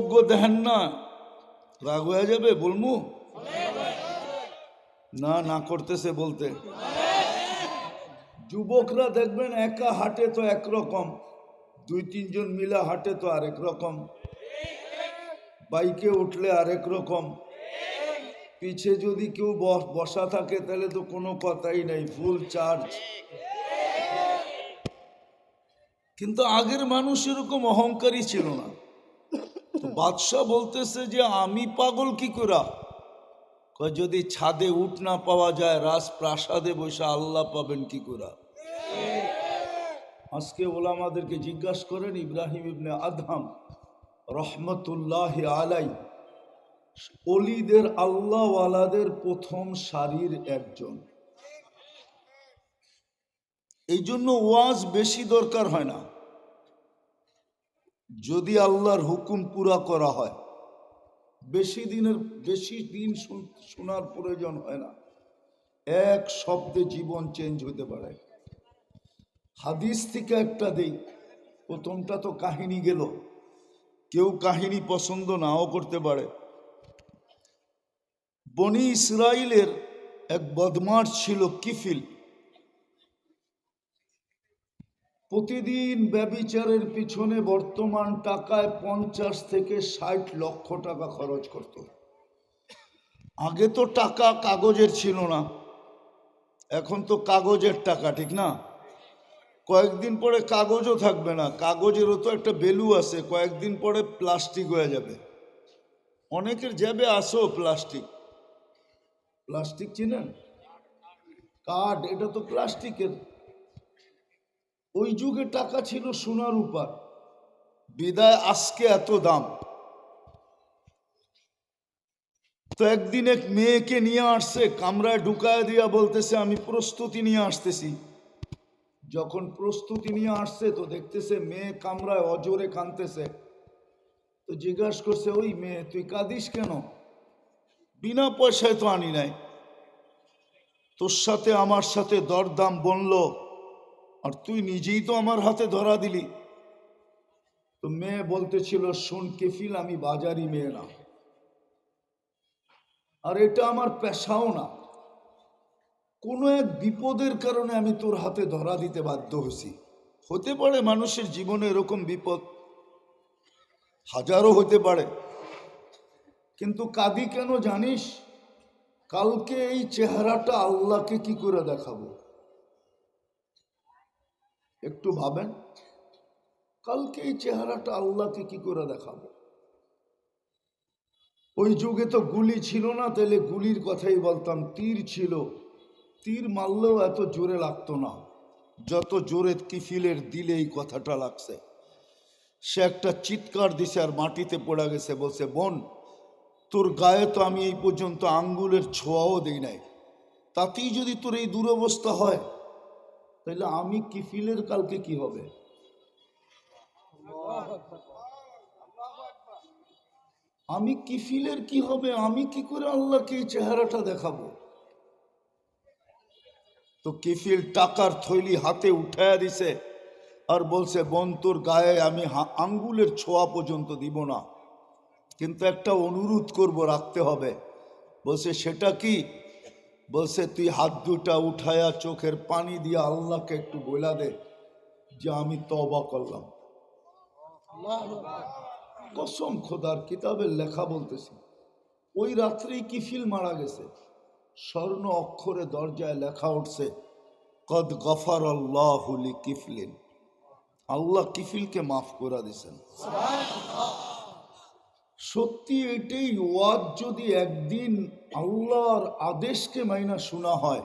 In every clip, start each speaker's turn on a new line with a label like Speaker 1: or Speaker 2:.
Speaker 1: যুবক দেখেন না। রাগ হয়ে যাবে, বলমু? না না করতেছে বলতে। যুবকরা দেখবেন একা হাটে তো একরকম, দুই, তিনজন মিলা হাটে তো আরেক রকম। বাইকে উঠলে আরেক রকম। পিছে যদি কেউ বসা থাকে, তাহলে তো কোনো কথাই নাই ফুল চার্জ কিন্তু আগের মানুষ এরকম অহংকারী ছিল না। বাদশাহ বলতেছে যে, আমি পাগল কি করা? যদি ছাদে উঠ না পাওয়া যায়, রাজপ্রাসাদে বসে আল্লাহ পাবেন কি করা? আজকে ওলামাদেরকে জিজ্ঞাসা করেন ইব্রাহিম ইবনে আদহাম রহমতুল্লাহ আলাই, অলিদের আল্লাহওয়ালাদের প্রথম সারির একজন। এই জন্য ওয়াজ বেশি দরকার হয় না। যদি আল্লাহর হুকুম পুরা করা হয়, বেশি দিনের, বেশি দিন শুন- শোনার প্রয়োজন হয় না। এক শব্দে জীবন চেঞ্জ হতে পারে। হাদিস থেকে একটা দেই, প্রথমটা তো কাহিনী গেল। কেউ কাহিনী পছন্দ নাও করতে পারে। বনি ইসরায়েলের এক বদমার ছিল কিফিল। প্রতিদিন ব্যবিচারের পিছনে বর্তমান টাকায় পঞ্চাশ থেকে ষাট লক্ষ টাকা খরচ করত। আগে তো টাকা কাগজের ছিল না। এখন তো কাগজের টাকা, ঠিক না? কয়েকদিন পরে কাগজও থাকবে না। কাগজেরও তো একটা ভ্যালু আছে, কয়েকদিন পরে প্লাস্টিক হয়ে যাবে। অনেকের যাবে আসো প্লাস্টিক। প্লাস্টিক চিনেন? কার্ড এটা তো প্লাস্টিকের। ওই যুগে টাকা ছিল সোনার উপর। বিদায় আজকে এত দাম। তো একদিন এক মেয়েকে নিয়ে আসছে, কামরায় ঢুকায় দিয়া বলতেছে, আমি প্রস্তুতি নিয়ে আসতেছি। যখন প্রস্তুতি নিয়ে আসছে, তো দেখতেছে মেয়ে কামরায় অজোরে কানতেছে তো জিজ্ঞাসা করছে, ওই মেয়ে, তুই কাঁদিস কেন? বিনা পয়সায় তো আনি নাই। তোর সাথে আমার সাথে দরদাম বনলো। আর তুই নিজেই তো আমার হাতে ধরা দিলি। তো মেয়ে বলতেছিল, শোন কেফিল, আমি বাজারি মেয়ে না। আর এটা আমার পেশাও না। কোনো এক বিপদের কারণে আমি তোর হাতে ধরা দিতে বাধ্য হয়েছি। হতে পারে মানুষের জীবনে এরকম বিপদ হাজারও হতে পারে। কিন্তু কাদি কেন জানিস? কালকে এই চেহারাটা আল্লাহকে কি করে দেখাবো? একটু ভাবেন, কালকে এই চেহারাটা আল্লাহকে কি করে দেখাবো? ওই যুগে তো গুলি ছিল না, তাহলে গুলির কথাই বলতাম, তীর ছিল। তীর মারলেও এত জোরে লাগতো না, যত জোরে কিফিলের দিলে এই কথাটা লাগছে। সে একটা চিৎকার দিছে আর মাটিতে পড়ে গেছে, বলছে, বোন, তোর গায়ে তো আমি এই পর্যন্ত আঙ্গুলের ছোঁয়াও দিই নাই। তাতেই যদি তোর এই দুরবস্থা হয় তাহলে আমি কিফিলের কালকে কি হবে? আমি কিফিলের কি হবে? আমি কি করে আল্লাহকে এই চেহারাটা দেখাবো? তো কিফিল টাকার থৈলি হাতে উঠায়া দিছে আর বলছে, বোন, তোর গায়ে আমি আঙ্গুলের ছোঁয়া পর্যন্ত দিব না। কিন্তু একটা অনুরোধ করব, রাখতে হবে। বলছে, সেটা কি? বলছে, তুই হাত দুটা উঠায়া চোখের পানি দিয়ে আল্লাহকে একটু বইলা দে যে আমি তবা করলাম। কসম খোদার কিতাবের লেখা বলতেছি, ওই রাত্রেই কিফিল মারা গেছে? স্বর্ণ অক্ষরে দরজায় লেখা উঠছে, কদ গফার আল্লাহুলি কিফলিন আল্লাহ কিফিলকে মাফ করে দিছেন। সত্যি এটাই ওয়াজ যদি একদিন আল্লাহর আদেশকে মাইনা শোনা হয়,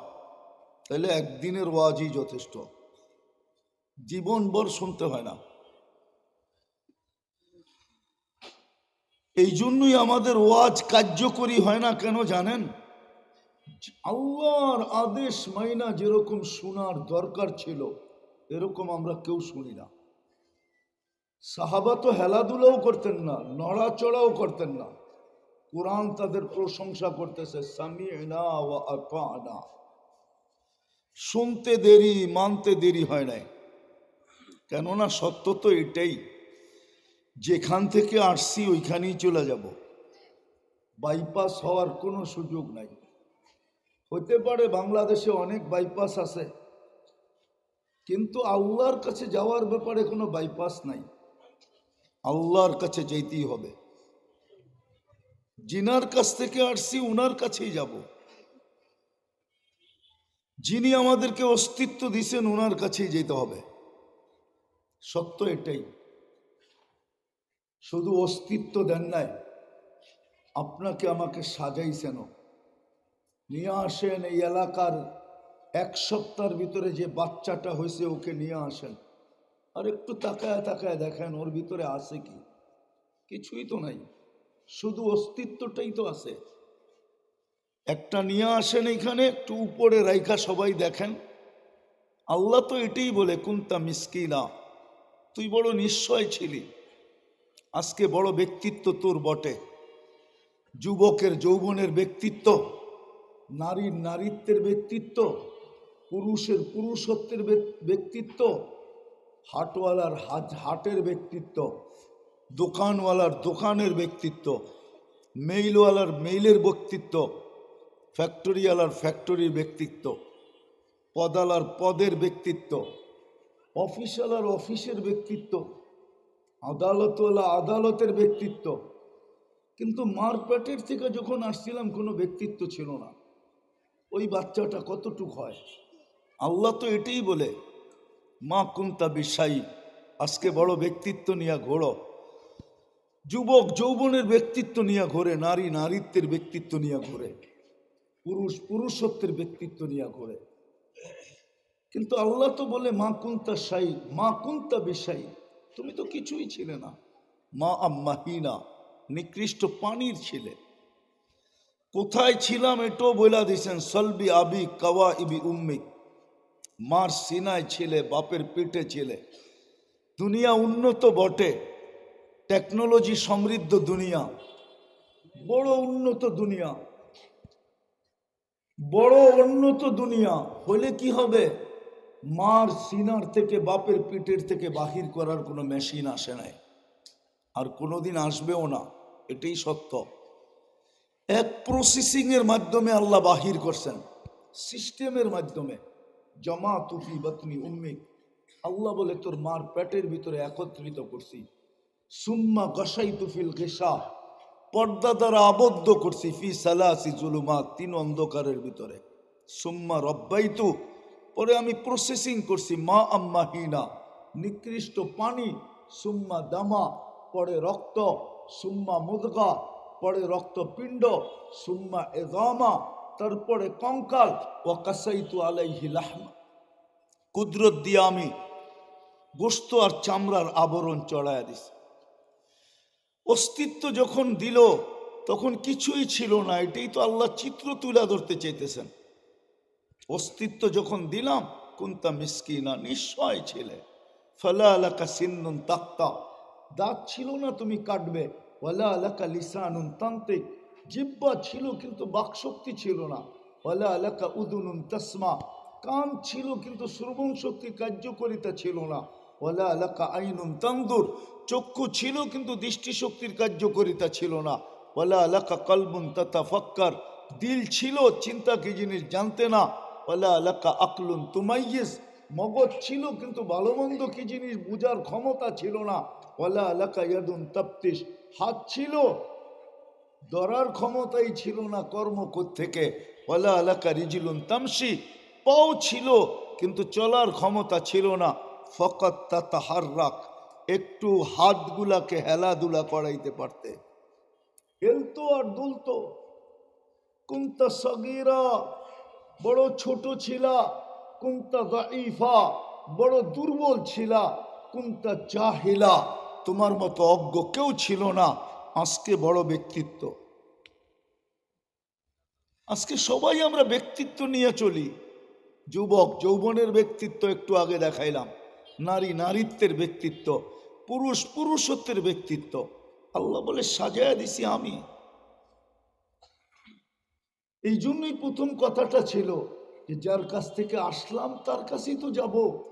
Speaker 1: তাহলে একদিনের ওয়াজই যথেষ্ট। জীবনভর শুনতে হয় না। এই জন্যই আমাদের ওয়াজ কার্যকরী হয় না কেন জানেন? আল্লাহর আদেশ মাইনা যেরকম শোনার দরকার ছিল, এরকম আমরা কেউ শুনি না। সাহাবা তো হেলাধুলাও করতেন না, নড়াচড়াও করতেন না। কোরআন তাদের প্রশংসা করতেছে শুনতে দেরি, মানতে দেরি হয় নাই। কেননা সত্য তো এটাই, যেখান থেকে আসছি ওইখানেই চলে যাব। বাইপাস হওয়ার কোনো সুযোগ নাই। হতে পারে বাংলাদেশে অনেক বাইপাস আছে, কিন্তু আল্লাহর কাছে যাওয়ার ব্যাপারে কোনো বাইপাস নাই। আল্লাহর কাছে যেতেই হবে। জিনার কাছ থেকে আসছি, উনার কাছেই যাব। যিনি আমাদেরকে অস্তিত্ব দিছেন ওনার কাছেই যেতে হবে। সত্য এটাই। শুধু অস্তিত্ব দেন নাই, আপনাকে আমাকে সাজাইছেন নিয়ে আসেন এই এলাকার এক সপ্তাহের ভিতরে যে বাচ্চাটা হয়েছে, ওকে নিয়ে আসেন। আর একটু তাকায় তাকায় দেখেন, ওর ভিতরে আছে কি? কিছুই তো নাই। শুধু অস্তিত্বটাই তো আছে। একটা নিয়ে আসেন এখানে একটু উপরে রাইখা সবাই দেখেন। আল্লাহ তো এটাই বলে, কুন্তা মিসকিনা, তুই বড় নিশ্চয় ছিলি। আজকে বড় ব্যক্তিত্ব তোর বটে। যুবকের, যৌবনের ব্যক্তিত্ব, নারীর নারীত্বের ব্যক্তিত্ব, পুরুষের পুরুষত্বের ব্যক্তিত্ব হাটওয়ালার হাট হাটের ব্যক্তিত্ব, দোকানওয়ালার দোকানের ব্যক্তিত্ব মেইলওয়ালার মেইলের ব্যক্তিত্ব ফ্যাক্টরিওয়ালার ফ্যাক্টরির ব্যক্তিত্ব, পদালার পদের ব্যক্তিত্ব, অফিসওয়ালার অফিসের ব্যক্তিত্ব, আদালতওয়ালা আদালতের ব্যক্তিত্ব। কিন্তু মার পেটের থেকে যখন আসছিলাম, কোনো ব্যক্তিত্ব ছিল না। ওই বাচ্চাটা কতটুক হয়? আল্লাহ তো এটাই বলে মা কুন্তা বিশ্বায়ী আজকে বড় ব্যক্তিত্ব নিয়ে ঘোড়ো। যুবক যৌবনের ব্যক্তিত্ব নিয়ে ঘোরে, নারী নারীত্বের ব্যক্তিত্ব নিয়ে ঘোরে, পুরুষ পুরুষত্বের ব্যক্তিত্ব নিয়ে ঘোরে। কিন্তু আল্লাহ তো বলে, মা কুন্তা সাই মা কুন্তা বিষাই তুমি তো কিছুই ছিলে না। মা আম্মাহিনা নিকৃষ্ট পানির ছিলে। কোথায় ছিলাম এটাও বলে দিয়েছেন সলবি আবি কাওয়া ইবি উম্মিক মার সিনায় ছিলে, বাপের পেটে ছিলে। দুনিয়া উন্নত বটে। টেকনোলজি সমৃদ্ধ দুনিয়া। বড় উন্নত দুনিয়া। বড় উন্নত দুনিয়া। হলে কি হবে? মার সিনার থেকে, বাপের পিঠের থেকে বাহির করার কোনো মেশিন আসে নাই। আর কোনোদিন আসবেও না। এটাই সত্য। এক প্রসেসিং এর মাধ্যমে আল্লাহ বাহির করছেন। সিস্টেমের মাধ্যমে। জমা তুফি বাতনি উম্মিক। আল্লাহ বলে, তোর মার পেটের ভিতরে একত্রিত করছি। সুম্মা গসাই তুফিল গেসা পর্দা দ্বারা আবদ্ধ করছি ফি সালাসি জুলুমা তিন অন্ধকারের ভিতরে। সুম্মা রব্বাইতু। পরে আমি প্রসেসিং করছি, মা আম্মা হিনা। নিকৃষ্ট পানি, সুম্মা দামা, পরে রক্ত। সুম্মা মুদগা, পরে রক্তপিণ্ড। সুম্মা এদামা তারপরে কঙ্কাল ও কাসাইতু আলাইহি লাহমা। কুদরত দিয়ে আমি গোস্ত আর চামড়ার আবরণ চড়াইয়া দিছি। অস্তিত্ব যখন দিল, তখন কিছুই ছিল না, এটাই তো আল্লাহ চিত্র তুলে ধরতে চাইতেছেন। অস্তিত্ব যখন দিলাম, কুন্তা মিসকিনা, নিশ্চয় ছিলে। ফলা আলাকা সিন্নুন তাক্তা। দাঁত ছিল না, তুমি কাটবে। ওয়ালা আলাকা লিসানুন তান্ত্রিক। জিব্বা ছিল কিন্তু বাকশক্তি ছিল না। ওয়ালা আলাকা উদুনুন তসমা। কান ছিল কিন্তু শ্রবণ শক্তি কার্যকরিতা ছিল না। ওয়ালা আলাকা আইনুন তান্দুর চক্ষু ছিল কিন্তু দৃষ্টিশক্তির কার্যকরিতা ছিল না। ওয়ালা আলাকা কলবুন তথা ফক্কর দিল ছিল, চিন্তা কি জিনিস জানতে না। ওয়ালা আলাকা আকলুন তুমাইয়েস মগজ ছিল কিন্তু ভালো মন্দ কি জিনিস বুঝার ক্ষমতা ছিল না। ওয়ালা আলাকা ইয়াদুন তাপ্তিস হাত ছিল ধরার ক্ষমতাই ছিল না, কর্ম থেকে ওয়ালা আলাকা রিজিলুন তামসি পাও ছিল, কিন্তু চলার ক্ষমতা ছিল না। ফকত তা তাহার রাখ একটু হাতগুলাকে হেলাধুলা করাইতে পারতে। হেলতো আর দুলতো। কুন্তা সগিরা, বড় ছোট ছিলা। কুন্তা দাইফা বড় দুর্বল ছিলা। কুন্তা জাহিলা, তোমার মতো অজ্ঞ কেউ ছিল না। আজকে বড় ব্যক্তিত্ব। আজকে সবাই আমরা ব্যক্তিত্ব নিয়ে চলি। যুবক যৌবনের ব্যক্তিত্ব একটু আগে দেখাইলাম। নারী নারীত্বের ব্যক্তিত্ব, পুরুষ পুরুষত্বের ব্যক্তিত্ব। আল্লাহ বলে, সাজায়া দিছি আমি। এই জন্যই প্রথম কথাটা ছিল যে, যার কাছ থেকে আসলাম, তার কাছেই তো যাব।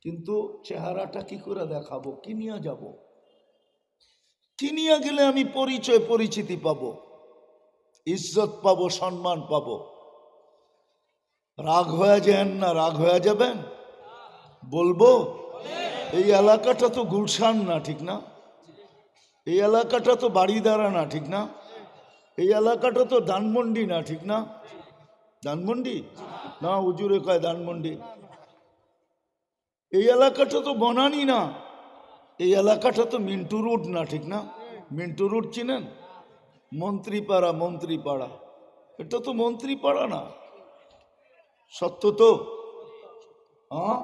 Speaker 1: কিন্তু চেহারাটা কি করে দেখাবো? কি নিয়ে যাব? কি নিয়ে গেলে আমি পরিচয়, পরিচিতি পাব। ইজ্জত পাবো, সম্মান পাব। রাগ হয়ে যান না, রাগ হয়ে যাবেন? বলব? এই এলাকাটা তো গুলশান না, ঠিক না? এই এলাকাটা তো বাড়িদারা না, ঠিক না? এই এলাকাটা তো ধানমন্ডি না, ঠিক না? ধানমন্ডি? না উজুরে কয় ধানমন্ডি। এই এলাকাটা তো বনানি না। এই এলাকাটা তো মিন্টু রোড না, ঠিক না? মিন্টু রোড চিনেন? মন্ত্রীপাড়া মন্ত্রীপাড়া। এটা তো মন্ত্রীপাড়া না। সত্য তো? হ্যাঁ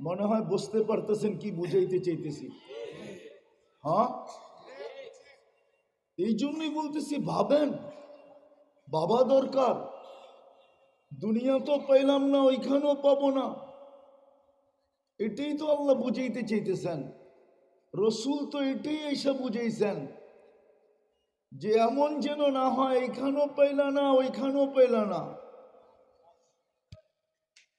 Speaker 1: মনে হয় বুঝতে পারতেছেন কি বুঝাইতে চাইতেছি। হ্যাঁ? এই জন্যই বলতেছি, ভাবেন বাবা দরকার। দুনিয়া তো পাইলাম না, ওইখানেও পাবো না। এটাই তো আল্লাহ বুঝাইতে চাইতেছেন। রসুল তো এটাই এসে বুঝাইছেন। যে এমন যেন না হয়, এখানেও পাইলা না, ওইখানেও পাইলা না।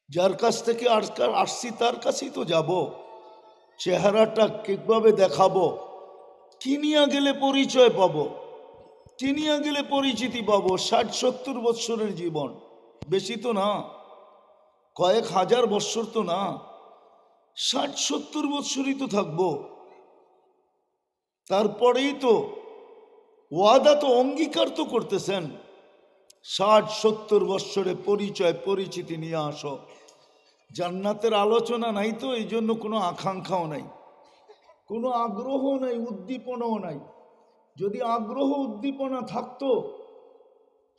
Speaker 1: যার কাছ থেকে আজকাল আসছি, তার কাছেই তো যাব। চেহারাটা কীভাবে দেখাবো? কি নিয়ে গেলে পরিচয় পাব? কি নিয়ে গেলে পরিচিতি পাব? ষাট, সত্তর বৎসরের জীবন। বেশি তো না। কয়েক হাজার বৎসর তো না। ষাট, সত্তর বৎসরই তো থাকব। তারপরেই তো ওয়াদা তো অঙ্গীকার তো করতেছেন। ষাট, সত্তর বৎসরে পরিচয়, পরিচিতি নিয়ে আসো। জান্নাতের আলোচনা নাই তো, এই জন্য কোনো আকাঙ্ক্ষাও নাই। কোনো আগ্রহ নাই, উদ্দীপনাও নাই। যদি আগ্রহ, উদ্দীপনা থাকতো,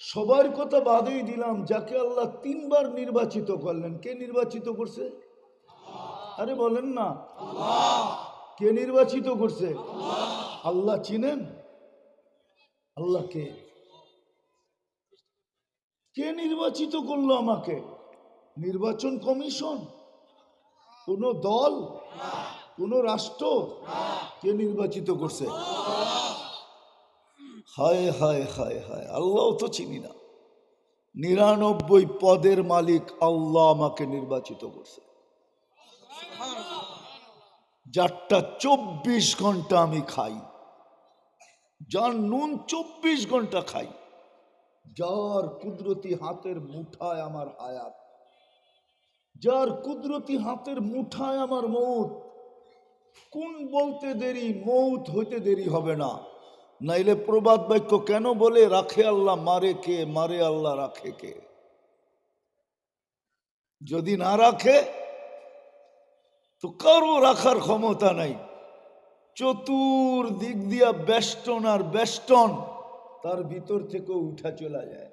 Speaker 1: সবার কথা বাদেই দিলাম, যাকে আল্লাহ তিনবার নির্বাচিত করলেন। কে নির্বাচিত করছে? আরে বলেন না। কে নির্বাচিত করছে? আল্লাহ চিনেন? আল্লাহ কে? কে নির্বাচিত করল আমাকে? নির্বাচন কমিশন? কোন দল? কোন রাষ্ট্র? কে নির্বাচিত করছে? হায় হায় হায় হায়, আল্লাহ তো চিনি না। নিরানব্বই পদের মালিক আল্লাহ আমাকে নির্বাচিত করছে। যারটা চব্বিশ ঘণ্টা আমি খাই। যার নুন চব্বিশ ঘণ্টা খাই। যার কুদরতি হাতের মুঠায় আমার হায়াত। যার কুদরতি হাতের মুঠায় আমার মৌত। কোন বলতে দেরি, মৌত হইতে দেরি হবে না। নাইলে প্রবাদ বাক্য কেন বলে, রাখে আল্লাহ মারে কে, মারে আল্লাহ রাখে কে? যদি না রাখে তো কারও রাখার ক্ষমতা নাই। চতুর দিক দিয়া বেষ্টন আর বেষ্টন, তার ভিতর থেকে উঠা চলে যায়।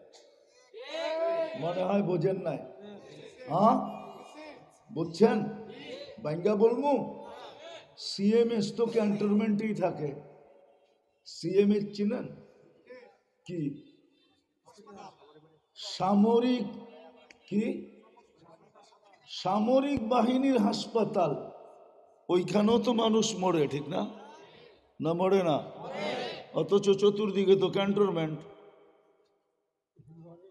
Speaker 1: মনে হয় বোঝেন নাই? হ্যাঁ? বুঝছেন? বাঙ্গা বলমু? সিএমএস তো ক্যান্টনমেন্টেই থাকে। সিএমএস চিনেন? কি? সামরিক কি? সামরিক বাহিনীর হাসপাতাল, ওইখানেও তো মানুষ মরে, ঠিক না? না মরে না? অথচ চতুর্দিকে তো ক্যান্টনমেন্ট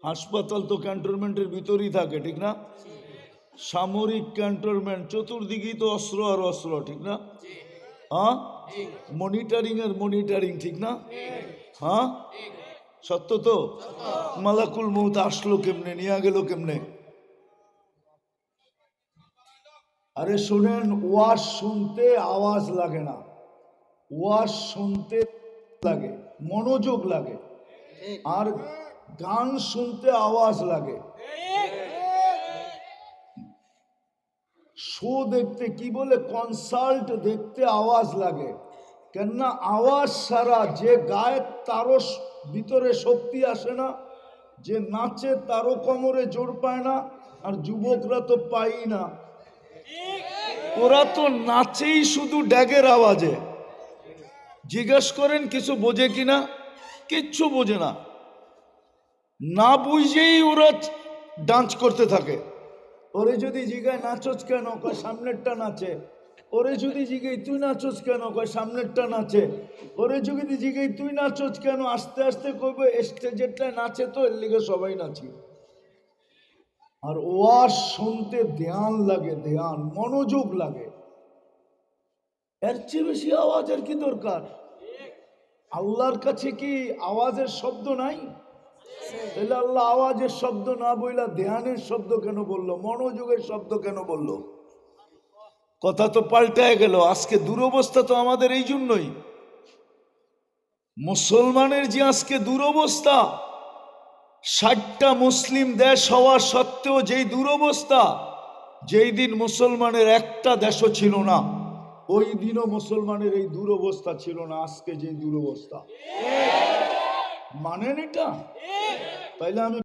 Speaker 1: হাসপাতাল তো ক্যান্টনমেন্টের ভিতরেই থাকে, ঠিক না? সামরিক ক্যান্টনমেন্ট চতুর্দিকেই তো অস্ত্র আর অস্ত্র, ঠিক না? হ্যাঁ? মনিটরিং আর মনিটরিং ঠিক না? হ্যাঁ? সত্য তো? মালাকুল মৌত আসলো কেমনে, নিয়ে গেল কেমনে? আরে শোনেন, ওয়াজ শুনতে আওয়াজ লাগে না। ওয়াজ শুনতে লাগে, মনোযোগ লাগে। আর গান শুনতে আওয়াজ লাগে। শো দেখতে কি বলে, কনসাল্ট দেখতে আওয়াজ লাগে। কেননা আওয়াজ সারা যে গায়ে তারও ভিতরে শক্তি আসে না, যে নাচে তারও কোমরে জোর পায় না, আর যুবকরা তো পাই না। ওরা তো নাচেই শুধু ড্যাগের আওয়াজে। জিজ্ঞেস করেন, কিছু বোঝে কিনা কিচ্ছু বোঝে না। না বুঝেই ওরা ডান্স করতে থাকে। ওরে যদি জিগায় নাচোস কেন? কয়, সামনেরটা নাচে। ওরে যদি জিগাই তুই নাচোস কেন? কয়, সামনেরটা নাচে। ওরে যদি জিগাই তুই নাচোস কেন? আস্তে আস্তে কইবে স্টেজেরটা নাচে তো, এর লিগে সবাই নাচি। আর ওয়াজ শুনতে ধ্যান লাগে, ধ্যান, মনোযোগ লাগে। এর চেয়ে বেশি আওয়াজের কি দরকার? আল্লাহর কাছে কি আওয়াজের শব্দ নাই? তাহলে আল্লাহ আওয়াজের শব্দ না বইলা ধ্যানের শব্দ কেন বলল? মনোযোগের শব্দ কেন বলল? কথা তো পাল্টায় গেল। আজকে দুরবস্থা তো আমাদের এই জন্যই। মুসলমানের যে আজকে দুরবস্থা ষাটটা মুসলিম দেশ হওয়া সত্ত্বেও যেই দুরবস্থা, যেই দিন মুসলমানের একটা দেশও ছিল না, ওই দিনও মুসলমানের এই দুরবস্থা ছিল না, আজকে যে দুরবস্থা। মানেন এটা? তাইলে আমি